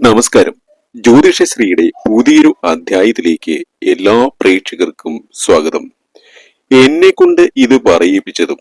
നമസ്കാരം. ജ്യോതിഷശ്രീയുടെ പുതിയൊരു അധ്യായത്തിലേക്ക് എല്ലാ പ്രേക്ഷകർക്കും സ്വാഗതം. എന്നെ കൊണ്ട് ഇത് പറയിപ്പിച്ചതും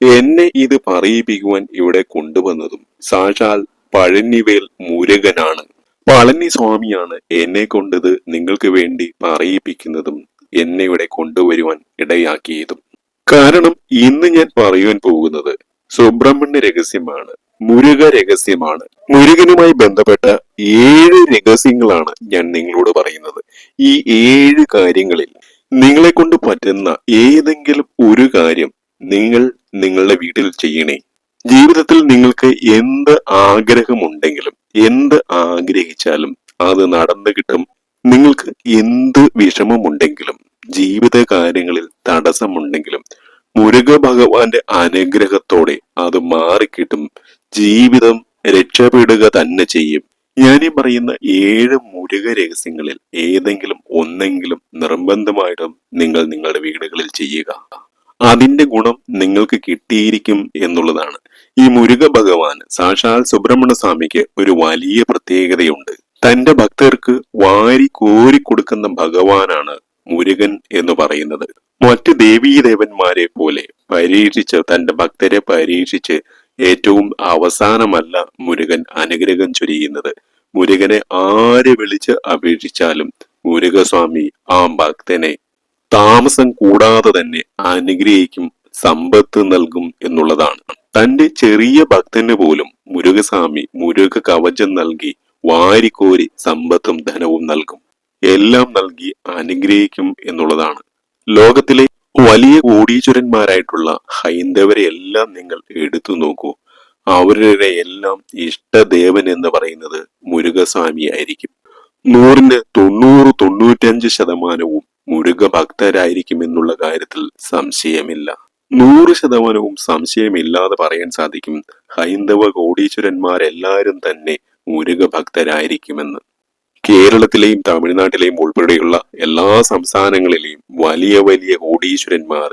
എന്നെ ഇത് പറയിപ്പിക്കുവാൻ ഇവിടെ കൊണ്ടുവന്നതും സാക്ഷാൽ പഴനിവേൽ മുരുകനാണ്. പളനി സ്വാമിയാണ് എന്നെ കൊണ്ടത് നിങ്ങൾക്ക് വേണ്ടി പറയിപ്പിക്കുന്നതും എന്നെ ഇവിടെ കൊണ്ടുവരുവാൻ ഇടയാക്കിയതും. കാരണം ഇന്ന് ഞാൻ പറയുവാൻ പോകുന്നത് സുബ്രഹ്മണ്യ രഹസ്യമാണ്. മുരുക രഹസ്യമാണ്. മുരുകനുമായി ബന്ധപ്പെട്ട ഏഴ് രഹസ്യങ്ങളാണ് ഞാൻ നിങ്ങളോട് പറയുന്നത്. ഈ ഏഴ് കാര്യങ്ങളിൽ നിങ്ങളെ കൊണ്ട് പറ്റുന്ന ഏതെങ്കിലും ഒരു കാര്യം നിങ്ങൾ നിങ്ങളുടെ വീട്ടിൽ ചെയ്യണേ. ജീവിതത്തിൽ നിങ്ങൾക്ക് എന്ത് ആഗ്രഹമുണ്ടെങ്കിലും എന്ത് ആഗ്രഹിച്ചാലും അത് നടന്നു കിട്ടും. നിങ്ങൾക്ക് എന്ത് വിഷമമുണ്ടെങ്കിലും ജീവിത കാര്യങ്ങളിൽ തടസ്സമുണ്ടെങ്കിലും മുരുക ഭഗവാന്റെ അനുഗ്രഹത്തോടെ അത് മാറിക്കിട്ടും. ജീവിതം രക്ഷപ്പെടുക തന്നെ ചെയ്യും. ഞാനീ പറയുന്ന ഏഴ് മുരുക രഹസ്യങ്ങളിൽ ഏതെങ്കിലും ഒന്നെങ്കിലും നിർബന്ധമായിട്ടും നിങ്ങൾ നിങ്ങളുടെ വീടുകളിൽ ചെയ്യുക. അതിന്റെ ഗുണം നിങ്ങൾക്ക് കിട്ടിയിരിക്കും എന്നുള്ളതാണ്. ഈ മുരുക ഭഗവാൻ സാക്ഷാൽ സുബ്രഹ്മണ്യ സ്വാമിക്ക് ഒരു വലിയ പ്രത്യേകതയുണ്ട്. തന്റെ ഭക്തർക്ക് വാരി കോരി കൊടുക്കുന്ന ഭഗവാനാണ് മുരുകൻ എന്ന് പറയുന്നത്. മറ്റ് ദേവീദേവന്മാരെ പോലെ പരീക്ഷിച്ച് തന്റെ ഭക്തരെ പരീക്ഷിച്ച് ഏറ്റവും അവസാനമല്ല മുരുകൻ അനുഗ്രഹം ചൊരിയുന്നത്. മുരുകനെ ആര് വിളിച്ച് അപേക്ഷിച്ചാലും മുരുകസ്വാമി ആ ഭക്തനെ താമസം കൂടാതെ തന്നെ അനുഗ്രഹിക്കും സമ്പത്ത് നൽകും എന്നുള്ളതാണ്. തന്റെ ചെറിയ ഭക്തന് പോലും മുരുകസ്വാമി മുരുക കവചം നൽകി വാരിക്കോരി സമ്പത്തും ധനവും നൽകും. എല്ലാം നൽകി അനുഗ്രഹിക്കും എന്നുള്ളതാണ്. ലോകത്തിലെ വലിയ കോടീശ്വരന്മാരായിട്ടുള്ള ഹൈന്ദവരെ എല്ലാം നിങ്ങൾ എടുത്തു നോക്കൂ. അവരുടെ എല്ലാം ഇഷ്ടദേവൻ എന്ന് പറയുന്നത് മുരുകസ്വാമി ആയിരിക്കും. നൂറിന് തൊണ്ണൂറ് തൊണ്ണൂറ്റഞ്ച് ശതമാനവും മുരുക ഭക്തരായിരിക്കും എന്നുള്ള കാര്യത്തിൽ സംശയമില്ല. നൂറ് ശതമാനവും സംശയമില്ലാതെ പറയാൻ സാധിക്കും ഹൈന്ദവ കോടീശ്വരന്മാരെല്ലാരും തന്നെ മുരുക ഭക്തരായിരിക്കുമെന്ന് കേരളത്തിലെയും തമിഴ്നാട്ടിലെയും ഉൾപ്പെടെയുള്ള എല്ലാ സംസ്ഥാനങ്ങളിലെയും വലിയ വലിയ കോടീശ്വരന്മാർ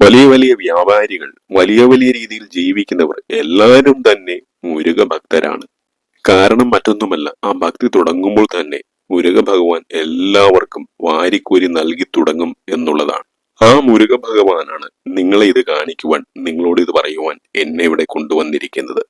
വലിയ വലിയ വ്യാപാരികൾ വലിയ വലിയ രീതിയിൽ ജീവിക്കുന്നവർ എല്ലാവരും തന്നെ മുരുക ഭക്തരാണ് കാരണം മറ്റൊന്നുമല്ല ആ ഭക്തി തുടങ്ങുമ്പോൾ തന്നെ മുരുക ഭഗവാൻ എല്ലാവർക്കും വാരിക്കോരി നൽകി തുടങ്ങും എന്നുള്ളതാണ്. ആ മുരുക ഭഗവാനാണ് നിങ്ങളെ ഇത് കാണിക്കുവാൻ നിങ്ങളോട് ഇത് പറയുവാൻ എന്നെ ഇവിടെ കൊണ്ടുവന്നിരിക്കുന്നത്.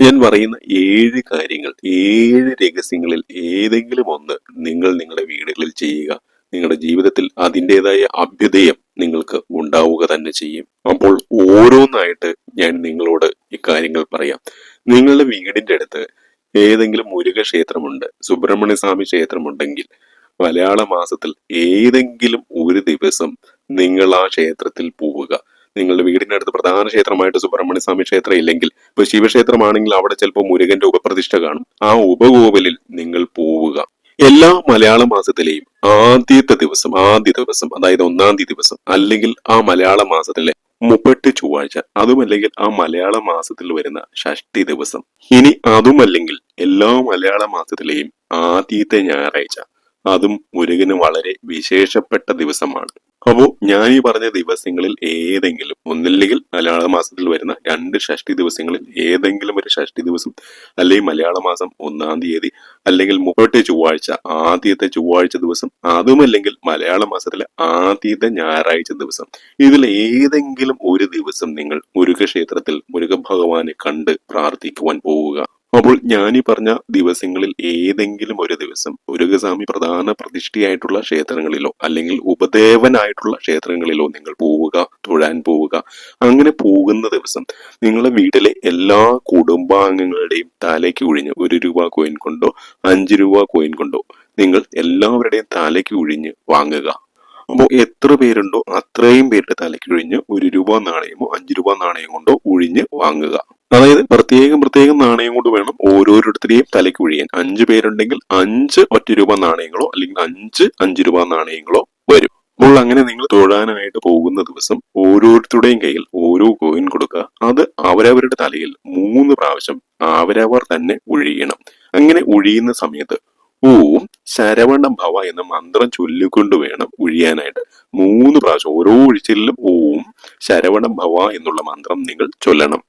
ഞാൻ പറയുന്ന ഏഴ് കാര്യങ്ങൾ ഏഴ് രഹസ്യങ്ങളിൽ ഏതെങ്കിലും ഒന്ന് നിങ്ങൾ നിങ്ങളുടെ വീടുകളിൽ ചെയ്യുക. നിങ്ങളുടെ ജീവിതത്തിൽ അതിന്റെതായ അഭ്യുദയം നിങ്ങൾക്ക് ഉണ്ടാവുക തന്നെ ചെയ്യും. അപ്പോൾ ഓരോന്നായിട്ട് ഞാൻ നിങ്ങളോട് ഇക്കാര്യങ്ങൾ പറയാം. നിങ്ങളുടെ വീടിന്റെ അടുത്ത് ഏതെങ്കിലും മുരുക ക്ഷേത്രമുണ്ട് സുബ്രഹ്മണ്യ സ്വാമി ക്ഷേത്രമുണ്ടെങ്കിൽ മലയാള മാസത്തിൽ ഏതെങ്കിലും ഒരു ദിവസം നിങ്ങൾ ആ ക്ഷേത്രത്തിൽ പോവുക. നിങ്ങളുടെ വീടിന്റെ അടുത്ത് പ്രധാന ക്ഷേത്രമായിട്ട് സുബ്രഹ്മണ്യ സ്വാമി ക്ഷേത്രം ഇല്ലെങ്കിൽ ഇപ്പൊ ശിവക്ഷേത്രമാണെങ്കിൽ അവിടെ ചിലപ്പോൾ മുരുകന്റെ ഉപപ്രതിഷ്ഠ കാണും. ആ ഉപകോവിലിൽ നിങ്ങൾ പോവുക. എല്ലാ മലയാള മാസത്തിലെയും ആദ്യത്തെ ദിവസം ആദ്യ ദിവസം അതായത് ഒന്നാം തീയതി ദിവസം അല്ലെങ്കിൽ ആ മലയാള മാസത്തിലെ മുപ്പെട്ട് ചൊവ്വാഴ്ച അതുമല്ലെങ്കിൽ ആ മലയാള മാസത്തിൽ വരുന്ന ഷഷ്ടി ദിവസം. ഇനി അതുമല്ലെങ്കിൽ എല്ലാ മലയാള മാസത്തിലെയും ആദ്യത്തെ ഞായറാഴ്ച. അതും മുരുകന് വളരെ വിശേഷപ്പെട്ട ദിവസമാണ്. അപ്പോ ഞാൻ ഈ പറഞ്ഞ ദിവസങ്ങളിൽ ഏതെങ്കിലും ഒന്നില്ലെങ്കിൽ മലയാള മാസത്തിൽ വരുന്ന രണ്ട് ഷഷ്ടി ദിവസങ്ങളിൽ ഏതെങ്കിലും ഒരു ഷഷ്ടി ദിവസം അല്ലെങ്കിൽ മലയാള മാസം ഒന്നാം തീയതി അല്ലെങ്കിൽ മുപ്പത്തെ ചൊവ്വാഴ്ച ആദ്യത്തെ ചൊവ്വാഴ്ച ദിവസം അതുമല്ലെങ്കിൽ മലയാള മാസത്തിലെ ആദ്യത്തെ ഞായറാഴ്ച ദിവസം. ഇതിൽ ഏതെങ്കിലും ഒരു ദിവസം നിങ്ങൾ മുരുക ക്ഷേത്രത്തിൽ മുരുക ഭഗവാനെ കണ്ട് പ്രാർത്ഥിക്കുവാൻ പോവുക. അപ്പോൾ ഞാൻ ഈ പറഞ്ഞ ദിവസങ്ങളിൽ ഏതെങ്കിലും ഒരു ദിവസം മുരുകസ്വാമി പ്രധാന പ്രതിഷ്ഠയായിട്ടുള്ള ക്ഷേത്രങ്ങളിലോ അല്ലെങ്കിൽ ഉപദേവനായിട്ടുള്ള ക്ഷേത്രങ്ങളിലോ നിങ്ങൾ പോവുക തൊഴാൻ പോവുക. അങ്ങനെ പോകുന്ന ദിവസം നിങ്ങളുടെ വീട്ടിലെ എല്ലാ കുടുംബാംഗങ്ങളുടെയും തലയ്ക്ക് ഒഴിഞ്ഞ് ഒരു രൂപ കോയിൻ കൊണ്ടോ അഞ്ച് രൂപ കോയിൻ കൊണ്ടോ നിങ്ങൾ എല്ലാവരുടെയും തലയ്ക്ക് ഒഴിഞ്ഞ് വാങ്ങുക. അപ്പോൾ എത്ര പേരുണ്ടോ അത്രയും പേരുടെ തലയ്ക്ക് ഒഴിഞ്ഞ് ഒരു രൂപ നാണയമോ അഞ്ച് രൂപ നാണയം കൊണ്ടോ ഒഴിഞ്ഞ് വാങ്ങുക. അതായത് പ്രത്യേകം പ്രത്യേകം നാണയം കൊണ്ട് വേണം ഓരോരുത്തരെയും തലയ്ക്ക് ഒഴിയാൻ. അഞ്ച് പേരുണ്ടെങ്കിൽ അഞ്ച് ഒറ്റ രൂപ നാണയങ്ങളോ അല്ലെങ്കിൽ അഞ്ച് അഞ്ച് രൂപ നാണയങ്ങളോ വരും. അപ്പോൾ അങ്ങനെ നിങ്ങൾ തൊഴാനായിട്ട് പോകുന്ന ദിവസം ഓരോരുത്തരുടെയും കയ്യിൽ ഓരോ കോയിൻ കൊടുക്കുക. അത് അവരവരുടെ തലയിൽ മൂന്ന് പ്രാവശ്യം അവരവർ തന്നെ ഒഴിയണം. അങ്ങനെ ഒഴിയുന്ന സമയത്ത് ഓം ശരവണ ഭവ എന്ന മന്ത്രം ചൊല്ലിക്കൊണ്ട് വേണം ഒഴിയാനായിട്ട്. മൂന്ന് പ്രാവശ്യം ഓരോ ഒഴിച്ചിലും ഓം ശരവണ ഭവ എന്നുള്ള മന്ത്രം നിങ്ങൾ ചൊല്ലണം.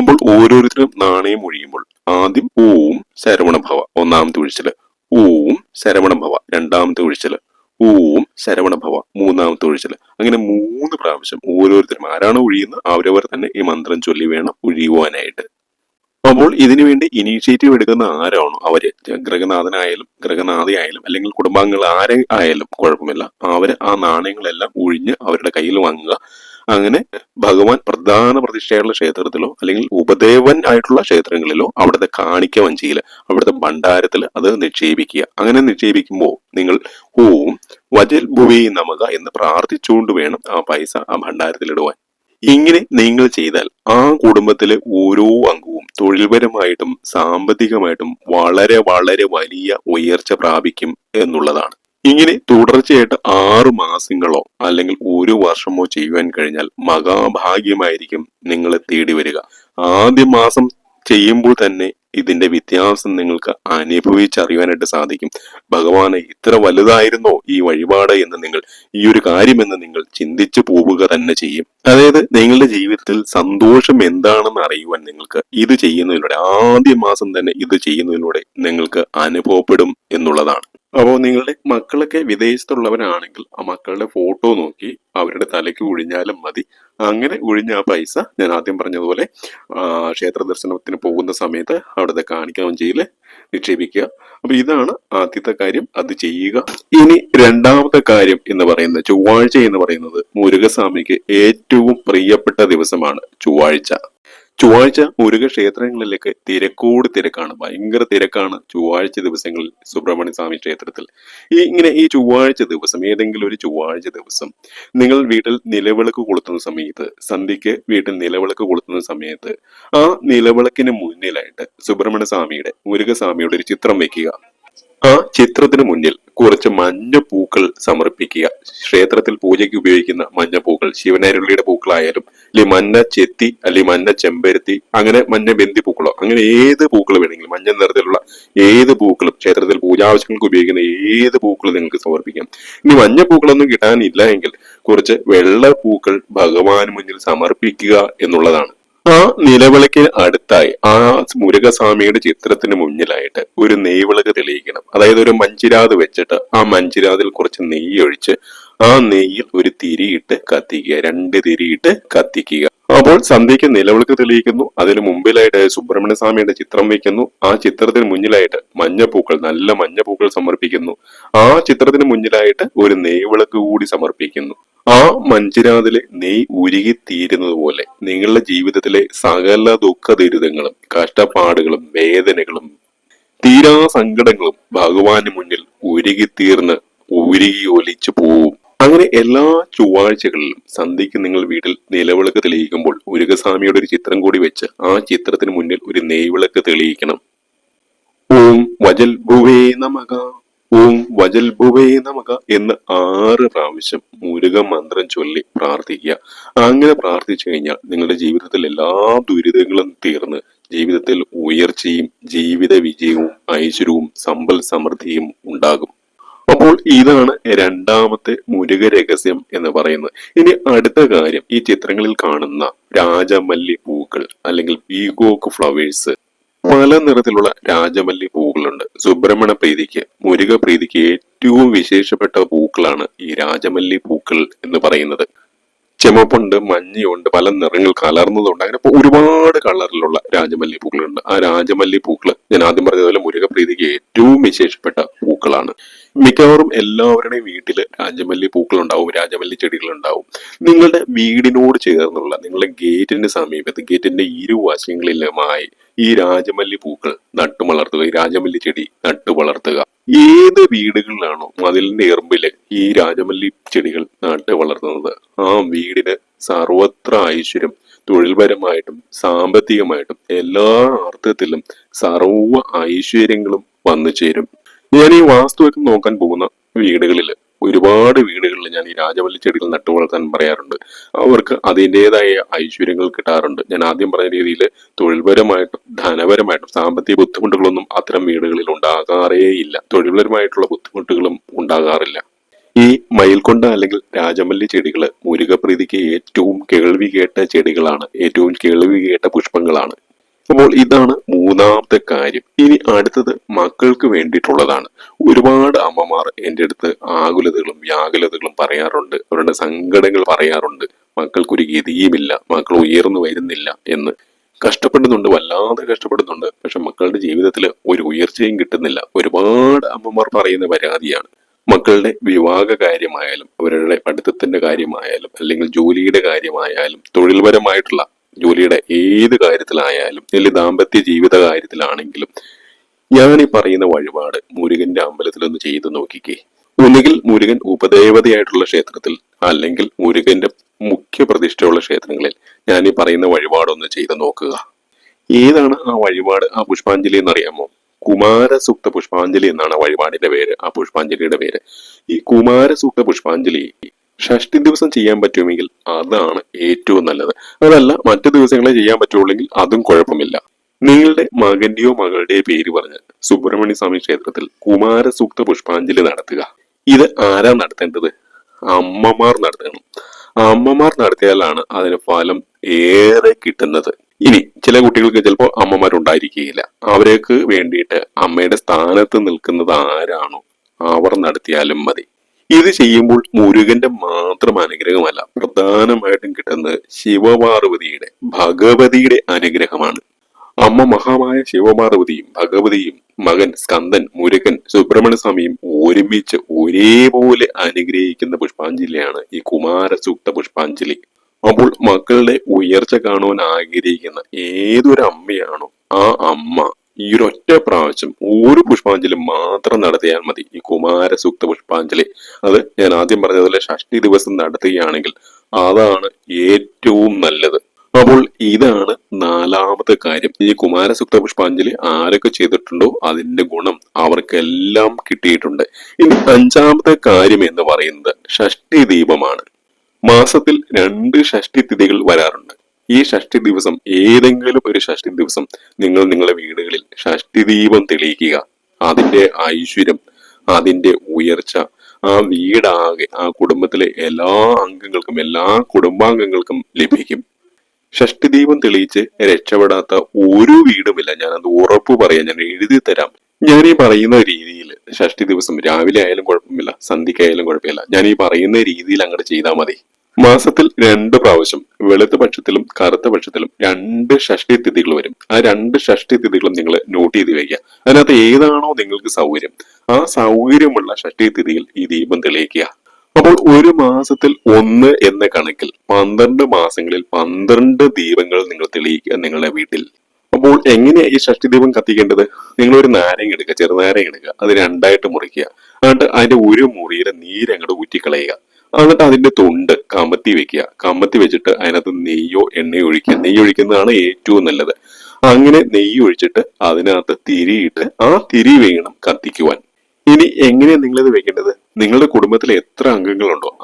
അപ്പോൾ ഓരോരുത്തരും നാണയം ഒഴിയുമ്പോൾ ആദ്യം ഓം ശരവണഭവ ഒന്നാമത്തെ ഒഴിച്ചിൽ ഓം ശരവണഭവ രണ്ടാമത്തെ ഒഴിച്ചിൽ ഓം ശരവണഭവ മൂന്നാമത്തെ ഒഴിച്ചിൽ അങ്ങനെ മൂന്ന് പ്രാവശ്യം ഓരോരുത്തരും ആരാണ് ഒഴിയുന്നത് അവരവർ തന്നെ ഈ മന്ത്രം ചൊല്ലി വേണം ഒഴിയുവാനായിട്ട്. അപ്പോൾ ഇതിനു വേണ്ടി ഇനീഷ്യേറ്റീവ് എടുക്കുന്ന ആരാണോ അവർ? ഗ്രഹനാഥനായാലും ഗ്രഹനാഥയായാലും അല്ലെങ്കിൽ കുടുംബാംഗങ്ങൾ ആരെ ആയാലും കുഴപ്പമില്ല. അവർ ആ നാണയങ്ങളെല്ലാം ഒഴിഞ്ഞ് അവരുടെ കയ്യിൽ വാങ്ങുക. അങ്ങനെ ഭഗവാൻ പ്രധാന പ്രതിഷ്ഠയുള്ള ക്ഷേത്രത്തിലോ അല്ലെങ്കിൽ ഉപദേവൻ ആയിട്ടുള്ള ക്ഷേത്രങ്ങളിലോ അവിടുത്തെ കാണിക്ക വഞ്ചിയിൽ അവിടുത്തെ ഭണ്ഡാരത്തിൽ അത് നിക്ഷേപിക്കുക. അങ്ങനെ നിക്ഷേപിക്കുമ്പോൾ നിങ്ങൾ ഓം വജൽ ഭുവി നമക എന്ന് പ്രാർത്ഥിച്ചുകൊണ്ട് വേണം ആ പൈസ ആ ഭണ്ഡാരത്തിലിടുവാൻ ഇങ്ങനെ നിങ്ങൾ ചെയ്താൽ ആ കുടുംബത്തിലെ ഓരോ അംഗവും തൊഴിൽപരമായിട്ടും സാമ്പത്തികമായിട്ടും വളരെ വളരെ വലിയ ഉയർച്ച പ്രാപിക്കും എന്നുള്ളതാണ്. ഇങ്ങനെ തുടർച്ചയായിട്ട് ആറു മാസങ്ങളോ അല്ലെങ്കിൽ ഒരു വർഷമോ ചെയ്യുവാൻ കഴിഞ്ഞാൽ മഹാഭാഗ്യമായിരിക്കും നിങ്ങളെ തേടി വരിക. ആദ്യ മാസം ചെയ്യുമ്പോൾ തന്നെ ഇതിന്റെ വ്യത്യാസം നിങ്ങൾക്ക് അനുഭവിച്ചറിയുവാനായിട്ട് സാധിക്കും. ഭഗവാന് ഇത്ര വലുതായിരുന്നോ ഈ വഴിപാട് എന്ന് നിങ്ങൾ ഈ ഒരു കാര്യമെന്ന് നിങ്ങൾ ചിന്തിച്ചു പോവുക തന്നെ ചെയ്യും. അതായത് നിങ്ങളുടെ ജീവിതത്തിൽ സന്തോഷം എന്താണെന്ന് അറിയുവാൻ നിങ്ങൾക്ക് ഇത് ചെയ്യുന്നതിലൂടെ ആദ്യ മാസം തന്നെ ഇത് ചെയ്യുന്നതിലൂടെ നിങ്ങൾക്ക് അനുഭവപ്പെടും എന്നുള്ളതാണ്. അപ്പോൾ നിങ്ങളുടെ മക്കളൊക്കെ വിദേശത്തുള്ളവരാണെങ്കിൽ ആ മക്കളുടെ ഫോട്ടോ നോക്കി അവരുടെ തലയ്ക്ക് ഒഴിഞ്ഞാലും മതി. അങ്ങനെ ഒഴിഞ്ഞ ആ പൈസ ഞാൻ ആദ്യം പറഞ്ഞതുപോലെ ക്ഷേത്ര ദർശനത്തിന് പോകുന്ന സമയത്ത് അവിടുത്തെ കാണിക്കാൻ ചെയ്യില്ല നിക്ഷേപിക്കുക. അപ്പൊ ഇതാണ് ആദ്യത്തെ കാര്യം. അത് ചെയ്യുക. ഇനി രണ്ടാമത്തെ കാര്യം എന്ന് പറയുന്നത് ചൊവ്വാഴ്ച എന്ന് പറയുന്നത് മുരുകസ്വാമിക്ക് ഏറ്റവും പ്രിയപ്പെട്ട ദിവസമാണ് ചൊവ്വാഴ്ച. ചൊവ്വാഴ്ച മുരുക ക്ഷേത്രങ്ങളിലേക്ക് തിരക്കോട് തിരക്കാണ്. ഭയങ്കര തിരക്കാണ് ചൊവ്വാഴ്ച ദിവസങ്ങളിൽ സുബ്രഹ്മണ്യ സ്വാമി ക്ഷേത്രത്തിൽ. ഈ ഇങ്ങനെ ഈ ചൊവ്വാഴ്ച ദിവസം ഏതെങ്കിലും ഒരു ചൊവ്വാഴ്ച ദിവസം നിങ്ങൾ വീട്ടിൽ നിലവിളക്ക് കൊളുത്തുന്ന സമയത്ത് സന്ധ്യയ്ക്ക് വീട്ടിൽ നിലവിളക്ക് കൊളുത്തുന്ന സമയത്ത് ആ നിലവിളക്കിന് മുന്നിലായിട്ട് സുബ്രഹ്മണ്യ സ്വാമിയുടെ മുരുകസ്വാമിയുടെ ഒരു ചിത്രം വെക്കുക. ആ ചിത്രത്തിന് മുന്നിൽ കുറച്ച് മഞ്ഞ പൂക്കൾ സമർപ്പിക്കുക. ക്ഷേത്രത്തിൽ പൂജയ്ക്ക് ഉപയോഗിക്കുന്ന മഞ്ഞ പൂക്കൾ ശിവനരുള്ളിയുടെ പൂക്കളായാലും അല്ലെങ്കിൽ മഞ്ഞ ചെത്തി അല്ലെങ്കിൽ മഞ്ഞ ചെമ്പരത്തി അങ്ങനെ മഞ്ഞ ബന്ദി പൂക്കളോ അങ്ങനെ ഏത് പൂക്കൾ വേണമെങ്കിലും മഞ്ഞ നിറത്തിലുള്ള ഏത് പൂക്കളും ക്ഷേത്രത്തിൽ പൂജാ ആവശ്യങ്ങൾക്ക് ഉപയോഗിക്കുന്ന ഏത് പൂക്കളും നിങ്ങൾക്ക് സമർപ്പിക്കാം. ഇനി മഞ്ഞ പൂക്കളൊന്നും കിട്ടാനില്ല എങ്കിൽ കുറച്ച് വെള്ള പൂക്കൾ ഭഗവാന് മുന്നിൽ സമർപ്പിക്കുക എന്നുള്ളതാണ്. ആ നിലവിളക്കിന് അടുത്തായി ആ മുരുകസ്വാമിയുടെ ചിത്രത്തിന് മുന്നിലായിട്ട് ഒരു നെയ്വിളക്ക് തെളിയിക്കണം. അതായത് ഒരു മഞ്ചിരാത് വെച്ചിട്ട് ആ മഞ്ചിരാതിൽ കുറച്ച് നെയ്യ് ഒഴിച്ച് ആ നെയ്യിൽ ഒരു തിരിയിട്ട് കത്തിക്കുക രണ്ട് തിരിയിട്ട് കത്തിക്കുക. അപ്പോൾ സന്ധ്യയ്ക്ക് നിലവിളക്ക് തെളിയിക്കുന്നു. അതിന് മുമ്പിലായിട്ട് സുബ്രഹ്മണ്യ സ്വാമിയുടെ ചിത്രം വയ്ക്കുന്നു. ആ ചിത്രത്തിന് മുന്നിലായിട്ട് മഞ്ഞപ്പൂക്കൾ നല്ല മഞ്ഞപ്പൂക്കൾ സമർപ്പിക്കുന്നു. ആ ചിത്രത്തിന് മുന്നിലായിട്ട് ഒരു നെയ്വിളക്ക് കൂടി സമർപ്പിക്കുന്നു. ആ മഞ്ചിനാതിൽ നെയ് ഉരുകി തീരുന്നത് പോലെ നിങ്ങളുടെ ജീവിതത്തിലെ സകല ദുഃഖ ദുരിതങ്ങളും കഷ്ടപ്പാടുകളും വേദനകളും തീരാ സങ്കടങ്ങളും ഭഗവാന് മുന്നിൽ ഉരുകി തീർന്ന് ഉരുകി ഒലിച്ചു പോവും. അങ്ങനെ എല്ലാ ചൊവ്വാഴ്ചകളിലും സന്ധ്യയ്ക്ക് നിങ്ങൾ വീട്ടിൽ നിലവിളക്ക് തെളിയിക്കുമ്പോൾ ഉരുകസ്വാമിയുടെ ഒരു ചിത്രം കൂടി വെച്ച് ആ ചിത്രത്തിന് മുന്നിൽ ഒരു നെയ്വിളക്ക് തെളിയിക്കണം. ഓം വജൽ ഭുവേ നമക ഓം വജൽ ഭുവേ നമക എന്ന് ആറ് പ്രാവശ്യം മുരുക മന്ത്രം ചൊല്ലി പ്രാർത്ഥിക്കുക. അങ്ങനെ പ്രാർത്ഥിച്ചു കഴിഞ്ഞാൽ നിങ്ങളുടെ ജീവിതത്തിൽ എല്ലാ ദുരിതങ്ങളും തീർന്ന് ജീവിതത്തിൽ ഉയർച്ചയും ജീവിത വിജയവും ഐശ്വര്യവും സമ്പൽ സമൃദ്ധിയും ഉണ്ടാകും. അപ്പോൾ ഇതാണ് രണ്ടാമത്തെ മുരുക രഹസ്യം എന്ന് പറയുന്നത്. ഇനി അടുത്ത കാര്യം ഈ ചിത്രങ്ങളിൽ കാണുന്ന രാജമല്ലി പൂക്കൾ അല്ലെങ്കിൽ പീകോക്ക് ഫ്ലവേഴ്സ് പല നിറത്തിലുള്ള രാജമല്ലി പൂക്കളുണ്ട്. സുബ്രഹ്മണ്യ പ്രീതിക്ക് മുരുക പ്രീതിക്ക് ഏറ്റവും വിശേഷപ്പെട്ട പൂക്കളാണ് ഈ രാജമല്ലി പൂക്കൾ എന്ന് പറയുന്നത്. ചെമപ്പുണ്ട് മഞ്ഞയുണ്ട് പല നിറങ്ങൾ കലർന്നതുണ്ട്. അങ്ങനെ ഒരുപാട് കളറിലുള്ള രാജമല്ലി പൂക്കളുണ്ട്. ആ രാജമല്ലി പൂക്കൾ ഞാൻ ആദ്യം പറഞ്ഞതുപോലെ മുരുക പ്രീതിക്ക് ഏറ്റവും വിശേഷപ്പെട്ട പൂക്കളാണ്. മിക്കവാറും എല്ലാവരുടെയും വീട്ടിൽ രാജമല്ലി പൂക്കൾ ഉണ്ടാവും രാജമല്ലി ചെടികൾ ഉണ്ടാവും നിങ്ങളുടെ വീടിനോട് ചേർന്നുള്ള നിങ്ങളുടെ ഗേറ്റിന് സമീപത്ത് ഗേറ്റിന്റെ ഇരുവശങ്ങളിലുമായി ഈ രാജമല്ലി പൂക്കൾ നട്ടു വളർത്തുക ഈ രാജമല്ലി ചെടി നട്ടു വളർത്തുക. ഏത് വീടുകളിലാണോ മതിലിന്റെ എറുമ്പിൽ ഈ രാജമല്ലി ചെടികൾ നട്ട് വളർത്തുന്നത് ആ വീടിന് സർവത്ര ഐശ്വര്യം തൊഴിൽപരമായിട്ടും സാമ്പത്തികമായിട്ടും എല്ലാ അർത്ഥത്തിലും സർവ ഐശ്വര്യങ്ങളും വന്നു ചേരും. ഞാൻ ഈ വാസ്തുവൊക്കെ നോക്കാൻ പോകുന്ന വീടുകളിൽ ഒരുപാട് വീടുകളിൽ ഞാൻ ഈ രാജവല്ലി ചെടികൾ നട്ടു വളർത്താൻ പറയാറുണ്ട്. അവർക്ക് അതിന്റെതായ ഐശ്വര്യങ്ങൾ കിട്ടാറുണ്ട്. ഞാൻ ആദ്യം പറഞ്ഞ രീതിയിൽ തൊഴിൽപരമായിട്ടും ധനപരമായിട്ടും സാമ്പത്തിക ബുദ്ധിമുട്ടുകളൊന്നും അത്തരം വീടുകളിൽ ഉണ്ടാകാറേ ഇല്ല. തൊഴിൽപരമായിട്ടുള്ള ബുദ്ധിമുട്ടുകളും ഉണ്ടാകാറില്ല. ഈ മയിൽക്കൊണ്ട അല്ലെങ്കിൽ രാജമല്ലി ചെടികൾ മുരുകപ്രീതിക്ക് ഏറ്റവും കേൾവി കേട്ട ചെടികളാണ്. ഏറ്റവും കേൾവി കേട്ട പുഷ്പങ്ങളാണ്. അപ്പോൾ ഇതാണ് മൂന്നാമത്തെ കാര്യം. ഇനി അടുത്തത് മക്കൾക്ക് വേണ്ടിയിട്ടുള്ളതാണ്. ഒരുപാട് അമ്മമാർ എന്റെ അടുത്ത് ആകുലതകളും വ്യാകുലതകളും പറയാറുണ്ട്. അവരുടെ സങ്കടങ്ങൾ പറയാറുണ്ട്. മക്കൾക്കൊരു ഗതിയുമില്ല. മക്കൾ ഉയർന്നു വരുന്നില്ല എന്ന്. കഷ്ടപ്പെടുന്നുണ്ട്. വല്ലാതെ കഷ്ടപ്പെടുന്നുണ്ട്. പക്ഷെ മക്കളുടെ ജീവിതത്തിൽ ഒരു ഉയർച്ചയും കിട്ടുന്നില്ല. ഒരുപാട് അമ്മമാർ പറയുന്ന പരാതിയാണ്. മക്കളുടെ വിവാഹ കാര്യമായാലും അവരുടെ പഠിത്തത്തിന്റെ കാര്യമായാലും അല്ലെങ്കിൽ ജോലിയുടെ കാര്യമായാലും തൊഴിൽപരമായിട്ടുള്ള ജോലിയുടെ ഏത് കാര്യത്തിലായാലും അല്ലെങ്കിൽ ദാമ്പത്യ ജീവിത കാര്യത്തിലാണെങ്കിലും ഞാൻ ഈ പറയുന്ന വഴിപാട് മുരുകന്റെ അമ്പലത്തിൽ ഒന്ന് ചെയ്തു നോക്കിക്കേ. ഒന്നുകിൽ മുരുകൻ ഉപദേവതയായിട്ടുള്ള ക്ഷേത്രത്തിൽ അല്ലെങ്കിൽ മുരുകന്റെ മുഖ്യ പ്രതിഷ്ഠയുള്ള ക്ഷേത്രങ്ങളിൽ ഞാൻ ഈ പറയുന്ന വഴിപാടൊന്ന് ചെയ്തു നോക്കുക. ഏതാണ് ആ വഴിപാട് ആ പുഷ്പാഞ്ജലി എന്നറിയാമോ? കുമാരസൂക്ത പുഷ്പാഞ്ജലി എന്നാണ് ആ വഴിപാടിന്റെ പേര് ആ പുഷ്പാഞ്ജലിയുടെ പേര്. ഈ കുമാരസൂക്ത പുഷ്പാഞ്ജലി ഷഷ്ടി ദിവസം ചെയ്യാൻ പറ്റുമെങ്കിൽ അതാണ് ഏറ്റവും നല്ലത്. അതല്ല മറ്റു ദിവസങ്ങളെ ചെയ്യാൻ പറ്റുള്ളെങ്കിൽ അതും കുഴപ്പമില്ല. നിങ്ങളുടെ മകന്റെയോ മകളുടെയോ പേര് പറഞ്ഞ് സുബ്രഹ്മണ്യ സ്വാമി ക്ഷേത്രത്തിൽ കുമാരസൂക്ത പുഷ്പാഞ്ജലി നടത്തുക. ഇത് ആരാ നടത്തേണ്ടത്? അമ്മമാർ നടത്തണം. അമ്മമാർ നടത്തിയാലാണ് അതിന് ഫലം ഏറെ കിട്ടുന്നത്. ഇനി ചില കുട്ടികൾക്ക് ചിലപ്പോൾ അമ്മമാരുണ്ടായിരിക്കുകയില്ല അവർക്ക് വേണ്ടിയിട്ട് അമ്മയുടെ സ്ഥാനത്ത് നിൽക്കുന്നത് ആരാണോ? അവർ നടത്തിയാലും മതി. ഇത് ചെയ്യുമ്പോൾ മുരുകന്റെ മാത്രം അനുഗ്രഹമല്ല പ്രധാനമായിട്ടും കിട്ടുന്നത് ശിവപാർവതിയുടെ ഭഗവതിയുടെ അനുഗ്രഹമാണ്. അമ്മ മഹാമായ ശിവപാർവതിയും ഭഗവതിയും മകൻ സ്കന്ദൻ മുരുകൻ സുബ്രഹ്മണ്യസ്വാമിയും ഒരുമിച്ച് ഒരേപോലെ അനുഗ്രഹിക്കുന്ന പുഷ്പാഞ്ജലിയാണ് ഈ കുമാരസൂക്ത പുഷ്പാഞ്ജലി. അപ്പോൾ മക്കളുടെ ഉയർച്ച കാണുവാൻ ആഗ്രഹിക്കുന്ന ഏതൊരു അമ്മയാണോ ആ അമ്മ ഈ ഒരൊറ്റ പ്രാവശ്യം ഒരു പുഷ്പാഞ്ജലി മാത്രം നടത്തിയാൽ മതി. ഈ കുമാരസൂക്ത പുഷ്പാഞ്ജലി. അത് ഞാൻ ആദ്യം പറഞ്ഞതുപോലെ ഷഷ്ടി ദിവസം നടത്തുകയാണെങ്കിൽ അതാണ് ഏറ്റവും നല്ലത്. അപ്പോൾ ഇതാണ് നാലാമത്തെ കാര്യം. ഈ കുമാരസൂക്ത പുഷ്പാഞ്ജലി ആരൊക്കെ ചെയ്തിട്ടുണ്ടോ അതിന്റെ ഗുണം അവർക്കെല്ലാം കിട്ടിയിട്ടുണ്ട്. ഇനി അഞ്ചാമത്തെ കാര്യം എന്ന് പറയുന്നത് ഷഷ്ടി ദീപമാണ്. മാസത്തിൽ രണ്ട് ഷഷ്ടി തിഥികൾ വരാറുണ്ട്. ഈ ഷഷ്ടി ദിവസം ഏതെങ്കിലും ഒരു ഷഷ്ടി ദിവസം നിങ്ങൾ നിങ്ങളുടെ വീടുകളിൽ ഷഷ്ടി ദീപം തെളിയിക്കുക. അതിന്റെ ഐശ്വര്യം അതിന്റെ ഉയർച്ച ആ വീടാകെ ആ കുടുംബത്തിലെ എല്ലാ അംഗങ്ങൾക്കും എല്ലാ കുടുംബാംഗങ്ങൾക്കും ലഭിക്കും. ഷഷ്ടി ദീപം തെളിയിച്ച് രക്ഷപ്പെടാത്ത ഒരു വീടുമില്ല. ഞാൻ അത് ഉറപ്പ് പറയാം ഞാൻ എഴുതി തരാം. ഞാൻ ഈ പറയുന്ന രീതിയിൽ ഷഷ്ടി ദിവസം രാവിലെ ആയാലും കുഴപ്പമില്ല സന്ധ്യക്കായാലും കുഴപ്പമില്ല. ഞാൻ ഈ പറയുന്ന രീതിയിൽ അങ്ങോട്ട് ചെയ്താൽ മതി. മാസത്തിൽ രണ്ട് പ്രാവശ്യം വെളുത്ത പക്ഷത്തിലും കറുത്ത പക്ഷത്തിലും രണ്ട് ഷഷ്ടി തിഥികൾ വരും. ആ രണ്ട് ഷഷ്ടി തിഥികളും നിങ്ങൾ നോട്ട് ചെയ്ത് വയ്ക്കുക. അതിനകത്ത് ഏതാണോ നിങ്ങൾക്ക് സൗകര്യം ആ സൗകര്യമുള്ള ഷഷ്ടി തിഥിയിൽ ഈ ദീപം തെളിയിക്കുക. അപ്പോൾ ഒരു മാസത്തിൽ ഒന്ന് എന്ന കണക്കിൽ പന്ത്രണ്ട് മാസങ്ങളിൽ പന്ത്രണ്ട് ദീപങ്ങൾ നിങ്ങൾ തെളിയിക്കുക നിങ്ങളുടെ വീട്ടിൽ. അപ്പോൾ എങ്ങനെയാണ് ഈ ഷഷ്ടി ദീപം കത്തിക്കേണ്ടത്? നിങ്ങൾ ഒരു നാരങ്ങ എടുക്കുക ചെറുനാരങ്ങ എടുക്കുക അത് രണ്ടായിട്ട് മുറിക്കുക. എന്നിട്ട് അതിന്റെ ഒരു മുറിയുടെ നീര് അങ്ങോട്ട് ഊറ്റിക്കളയുക. എന്നിട്ട് അതിന്റെ തൊണ്ട് കമത്തി വെക്കുക. കമത്തി വെച്ചിട്ട് അതിനകത്ത് നെയ്യോ എണ്ണയോ ഒഴിക്കുക. നെയ്യ് ഒഴിക്കുന്നതാണ് ഏറ്റവും നല്ലത്. അങ്ങനെ നെയ്യ് ഒഴിച്ചിട്ട് അതിനകത്ത് തിരിയിട്ട് ആ തിരി വേണം കത്തിക്കുവാൻ. ഇനി എങ്ങനെയാണ് നിങ്ങളിത് വെക്കേണ്ടത്? നിങ്ങളുടെ കുടുംബത്തിൽ എത്ര അംഗങ്ങളുണ്ടോ?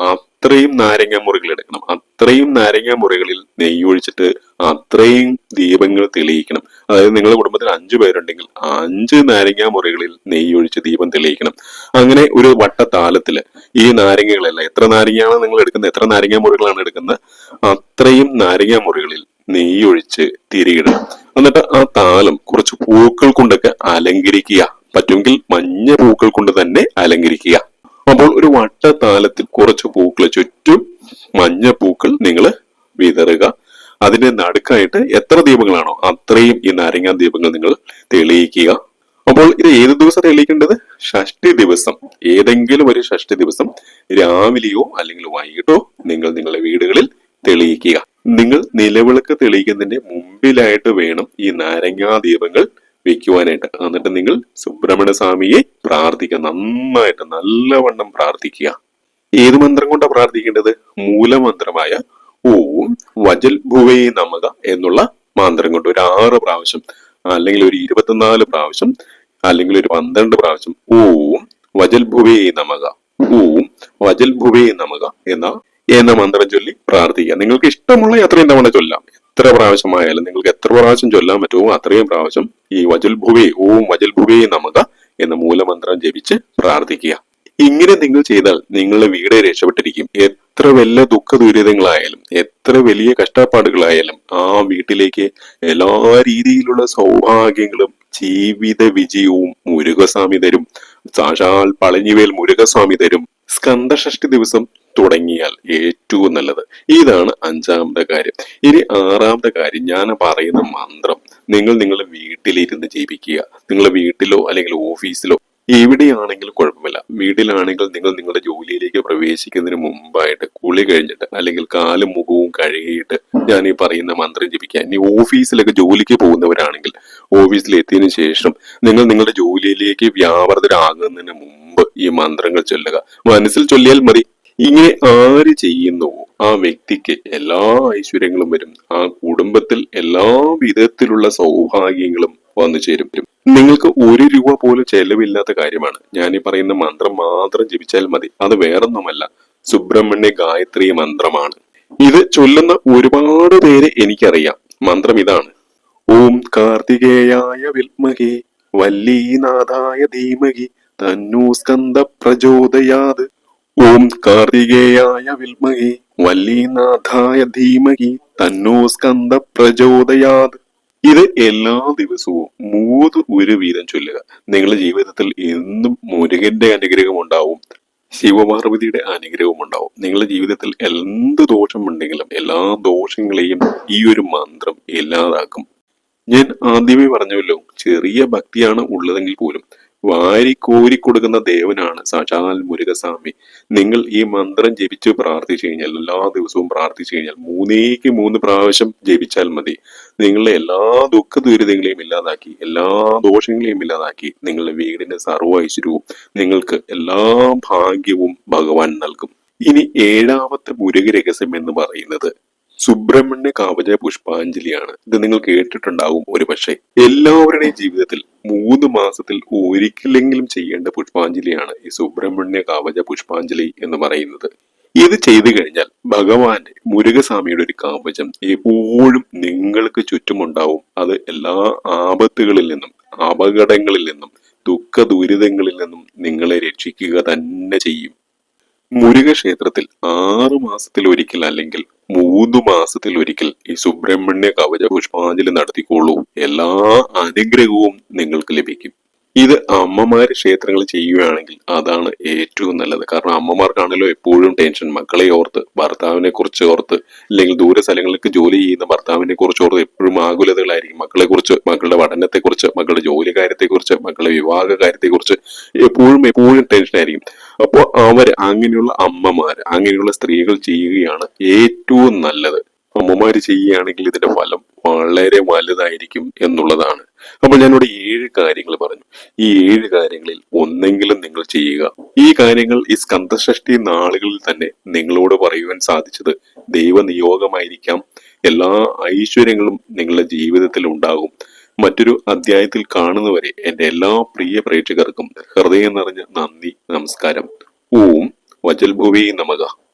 അത്രയും നാരങ്ങ മുറികൾ എടുക്കണം. അത്രയും നാരങ്ങ മുറികളിൽ നെയ്യ് ഒഴിച്ചിട്ട് അത്രയും ദീപങ്ങൾ തെളിയിക്കണം. അതായത് നിങ്ങളുടെ കുടുംബത്തിൽ അഞ്ചു പേരുണ്ടെങ്കിൽ അഞ്ച് നാരങ്ങ മുറികളിൽ നെയ്യ് ഒഴിച്ച് ദീപം തെളിയിക്കണം. അങ്ങനെ ഒരു വട്ടത്താലത്തിൽ ഈ നാരങ്ങകളെല്ലാം എത്ര നാരങ്ങയാണ് നിങ്ങൾ എടുക്കുന്നത്? എത്ര നാരങ്ങ മുറികളാണ് എടുക്കുന്നത്? അത്രയും നാരങ്ങ മുറികളിൽ നെയ്യ് ഒഴിച്ച് തിരിയിടണം. എന്നിട്ട് ആ താലം കുറച്ച് പൂക്കൾ കൊണ്ടൊക്കെ അലങ്കരിക്കുക. പറ്റുമെങ്കിൽ മഞ്ഞ പൂക്കൾ കൊണ്ട് തന്നെ അലങ്കരിക്കുക. അപ്പോൾ ഒരു വട്ടത്താലത്തിൽ കുറച്ച് പൂക്കൾ ചുറ്റും മഞ്ഞ പൂക്കൾ നിങ്ങൾ വിതറുക. അതിന്റെ നടുക്കായിട്ട് എത്ര ദീപങ്ങളാണോ അത്രയും ഈ നാരങ്ങാ ദീപങ്ങൾ നിങ്ങൾ തെളിയിക്കുക. അപ്പോൾ ഇത് ഏത് ദിവസം തെളിയിക്കേണ്ടത്? ഷഷ്ടി ദിവസം. ഏതെങ്കിലും ഒരു ഷഷ്ടി ദിവസം രാവിലെയോ അല്ലെങ്കിൽ വൈകിട്ടോ നിങ്ങൾ നിങ്ങളുടെ വീടുകളിൽ തെളിയിക്കുക. നിങ്ങൾ നിലവിളക്ക് തെളിയിക്കുന്നതിന്റെ മുമ്പിലായിട്ട് വേണം ഈ നാരങ്ങാ ദീപങ്ങൾ വെക്കുവാനായിട്ട് എന്നിട്ട് നിങ്ങൾ സുബ്രഹ്മണ്യ സ്വാമിയെ പ്രാർത്ഥിക്കുക. നന്നായിട്ട് നല്ലവണ്ണം പ്രാർത്ഥിക്കുക. ഏത് മന്ത്രം കൊണ്ടാണ് പ്രാർത്ഥിക്കേണ്ടത്? മൂലമന്ത്രമായ ഓം വജൽ ഭുവേ നമക എന്നുള്ള മന്ത്രം കൊണ്ട് ഒരു ആറ് പ്രാവശ്യം അല്ലെങ്കിൽ ഒരു ഇരുപത്തിനാല് പ്രാവശ്യം അല്ലെങ്കിൽ ഒരു പന്ത്രണ്ട് പ്രാവശ്യം ഓം വജൽ ഭുവേ നമക ഓം വജൽ ഭുവേ നമക എന്ന എന്ന മന്ത്രം ചൊല്ലി പ്രാർത്ഥിക്കുക. നിങ്ങൾക്ക് ഇഷ്ടമുള്ള എത്രയും തവണ ചൊല്ലാം. എത്ര പ്രാവശ്യമായാലും നിങ്ങൾക്ക് എത്ര പ്രാവശ്യം ചൊല്ലാൻ പറ്റുമോ അത്രയും പ്രാവശ്യം ഈ വജുൽഭുവി ഓം വജുൽഭുവി ഭുവേ നമക എന്ന മൂലമന്ത്രം ജപിച്ച് പ്രാർത്ഥിക്കുക. ഇങ്ങനെ നിങ്ങൾ ചെയ്താൽ നിങ്ങളുടെ വീട് രക്ഷപ്പെട്ടിരിക്കും. എത്ര വലിയ ദുഃഖ ദുരിതങ്ങളായാലും എത്ര വലിയ കഷ്ടപ്പാടുകളായാലും ആ വീട്ടിലേക്ക് എല്ലാ രീതിയിലുള്ള സൗഭാഗ്യങ്ങളും ജീവിത വിജയവും മുരുകസ്വാമി തരും. സാക്ഷാൽ പളനിവേൽ മുരുകസ്വാമി തരും. സ്കന്ദഷഷ്ടി ദിവസം തുടങ്ങിയാൽ ഏറ്റവും നല്ലത്. ഇതാണ് അഞ്ചാമത്തെ കാര്യം. ഇനി ആറാമത്തെ കാര്യം ഞാൻ പറയുന്ന മന്ത്രം. നിങ്ങൾ നിങ്ങളുടെ വീട്ടിലിരുന്ന് ജീവിക്കുക നിങ്ങളുടെ വീട്ടിലോ അല്ലെങ്കിൽ ഓഫീസിലോ എവിടെയാണെങ്കിലും കുഴപ്പമില്ല. വീട്ടിലാണെങ്കിൽ നിങ്ങൾ നിങ്ങളുടെ ജോലിയിലേക്ക് പ്രവേശിക്കുന്നതിന് മുമ്പായിട്ട് കുളി കഴിഞ്ഞിട്ട് അല്ലെങ്കിൽ കാലും മുഖവും കഴുകിയിട്ട് ഞാൻ ഈ പറയുന്ന മന്ത്രം ജപിക്കുക. ഇനി ഓഫീസിലൊക്കെ ജോലിക്ക് പോകുന്നവരാണെങ്കിൽ ഓഫീസിൽ എത്തിയതിനു ശേഷം നിങ്ങൾ നിങ്ങളുടെ ജോലിയിലേക്ക് വ്യാപൃതരാകുന്നതിന് മുമ്പ് ഈ മന്ത്രങ്ങൾ ചൊല്ലുക. മനസ്സിൽ ചൊല്ലിയാൽ മതി. ഇങ്ങനെ ആര് ചെയ്യുന്നുവോ ആ വ്യക്തിക്ക് എല്ലാ ഐശ്വര്യങ്ങളും വരും. ആ കുടുംബത്തിൽ എല്ലാ വിധത്തിലുള്ള സൗഭാഗ്യങ്ങളും വന്നു ചേരും. നിങ്ങൾക്ക് ഒരു രൂപ പോലും ചെലവില്ലാത്ത കാര്യമാണ്. ഞാൻ ഈ പറയുന്ന മന്ത്രം മാത്രം ജപിച്ചാൽ മതി. അത് വേറൊന്നുമല്ല. സുബ്രഹ്മണ്യ ഗായത്രി മന്ത്രമാണ്. ഇത് ചൊല്ലുന്ന ഒരുപാട് പേരെ എനിക്കറിയാം. മന്ത്രം ഇതാണ്. ഓം കാർത്തികേയായ വിൽമഹി വല്ലീനാഥായ ധീമഹി തന്നൂ സ്കന്ദ പ്രചോദയാത് ഓം കാർത്തികേയായ വിൽമഹി വല്ലീനാഥായ ധീമഹി തന്നോ സ്കന്ദ പ്രചോദയാത് ഇത് എല്ലാ ദിവസവും മൂന്ന് ഒരു വീതം ചൊല്ലുക. നിങ്ങളുടെ ജീവിതത്തിൽ എന്നും മുരുകന്റെ അനുഗ്രഹം ഉണ്ടാവും ശിവപാർവതിയുടെ അനുഗ്രഹവും ഉണ്ടാവും നിങ്ങളുടെ ജീവിതത്തിൽ എന്ത് ദോഷമുണ്ടെങ്കിലും എല്ലാ ദോഷങ്ങളെയും ഈ ഒരു മന്ത്രം ഇല്ലാതാക്കും ഞാൻ ആദ്യമേ പറഞ്ഞല്ലോ ചെറിയ ഭക്തിയാണ് ഉള്ളതെങ്കിൽ പോലും വാരിക്കോരി കൊടുക്കുന്ന ദേവനാണ് സാക്ഷാൽ മുരുകസ്വാമി. നിങ്ങൾ ഈ മന്ത്രം ജപിച്ചു പ്രാർത്ഥിച്ചു കഴിഞ്ഞാൽ എല്ലാ ദിവസവും പ്രാർത്ഥിച്ചു കഴിഞ്ഞാൽ മൂന്നേക്ക് മൂന്ന് പ്രാവശ്യം ജപിച്ചാൽ മതി. നിങ്ങളുടെ എല്ലാ ദുഃഖ ദുരിതങ്ങളെയും ഇല്ലാതാക്കി എല്ലാ ദോഷങ്ങളെയും ഇല്ലാതാക്കി നിങ്ങളുടെ വീടിന്റെ സർവ ഐശ്വര്യവും നിങ്ങൾക്ക് എല്ലാ ഭാഗ്യവും ഭഗവാൻ നൽകും. ഇനി ഏഴാമത്തെ മുരുക രഹസ്യം എന്ന് പറയുന്നത് സുബ്രഹ്മണ്യ കാവജ പുഷ്പാഞ്ജലിയാണ്. ഇത് നിങ്ങൾ കേട്ടിട്ടുണ്ടാവും ഒരുപക്ഷെ. എല്ലാവരുടെയും ജീവിതത്തിൽ മൂന്ന് മാസത്തിൽ ഒരിക്കലെങ്കിലും ചെയ്യേണ്ട പുഷ്പാഞ്ജലിയാണ് ഈ സുബ്രഹ്മണ്യ കാവജ പുഷ്പാഞ്ജലി എന്ന് പറയുന്നത്. ഇത് ചെയ്തു കഴിഞ്ഞാൽ ഭഗവാന്റെ മുരുകസ്വാമിയുടെ ഒരു കാവചം എപ്പോഴും നിങ്ങൾക്ക് ചുറ്റുമുണ്ടാവും. അത് എല്ലാ ആപത്തുകളിൽ നിന്നും അപകടങ്ങളിൽ നിന്നും ദുഃഖ ദുരിതങ്ങളിൽ നിന്നും നിങ്ങളെ രക്ഷിക്കുക തന്നെ ചെയ്യും. മുരുക ക്ഷേത്രത്തിൽ ആറു മാസത്തിൽ ഒരിക്കൽ അല്ലെങ്കിൽ മൂന്ന് മാസത്തിൽ ഒരിക്കൽ ഈ സുബ്രഹ്മണ്യ കവച പുഷ്പാഞ്ജലി നടത്തിക്കോളൂ. എല്ലാ അനുഗ്രഹവും നിങ്ങൾക്ക് ലഭിക്കും. ഇത് അമ്മമാര് ക്ഷേത്രങ്ങൾ ചെയ്യുകയാണെങ്കിൽ അതാണ് ഏറ്റവും നല്ലത്. കാരണം അമ്മമാർക്കാണല്ലോ എപ്പോഴും ടെൻഷൻ മക്കളെ ഓർത്ത് ഭർത്താവിനെ കുറിച്ച് ഓർത്ത് അല്ലെങ്കിൽ ദൂര സ്ഥലങ്ങളിലേക്ക് ജോലി ചെയ്യുന്ന ഭർത്താവിനെ കുറിച്ച് ഓർത്ത് എപ്പോഴും ആകുലതകളായിരിക്കും. മക്കളെ കുറിച്ച് മക്കളുടെ പഠനത്തെ കുറിച്ച് മക്കളുടെ ജോലി കാര്യത്തെ കുറിച്ച് മക്കളുടെ വിവാഹ കാര്യത്തെക്കുറിച്ച് എപ്പോഴും എപ്പോഴും ടെൻഷൻ ആയിരിക്കും. അപ്പോൾ അവർ അങ്ങനെയുള്ള അമ്മമാർ അങ്ങനെയുള്ള സ്ത്രീകൾ ചെയ്യുകയാണ് ഏറ്റവും നല്ലത്. അമ്മമാര് ചെയ്യുകയാണെങ്കിൽ ഇതിന്റെ ഫലം വളരെ വലുതായിരിക്കും എന്നുള്ളതാണ്. അപ്പോൾ ഞാനിവിടെ ഏഴ് കാര്യങ്ങൾ പറഞ്ഞു. ഈ ഏഴ് കാര്യങ്ങളിൽ ഒന്നെങ്കിലും നിങ്ങൾ ചെയ്യുക. ഈ കാര്യങ്ങൾ ഈ സ്കന്ധഷ്ടി നാളുകളിൽ തന്നെ നിങ്ങളോട് പറയുവാൻ സാധിച്ചത് ദൈവനിയോഗമായിരിക്കാം. എല്ലാ ഐശ്വര്യങ്ങളും നിങ്ങളുടെ ജീവിതത്തിൽ ഉണ്ടാകും. മറ്റൊരു അധ്യായത്തിൽ കാണുന്നവരെ എന്റെ എല്ലാ പ്രിയ പ്രേക്ഷകർക്കും ഹൃദയം നിറഞ്ഞ നന്ദി നമസ്കാരം. ഓം വജൽഭുവേ നമക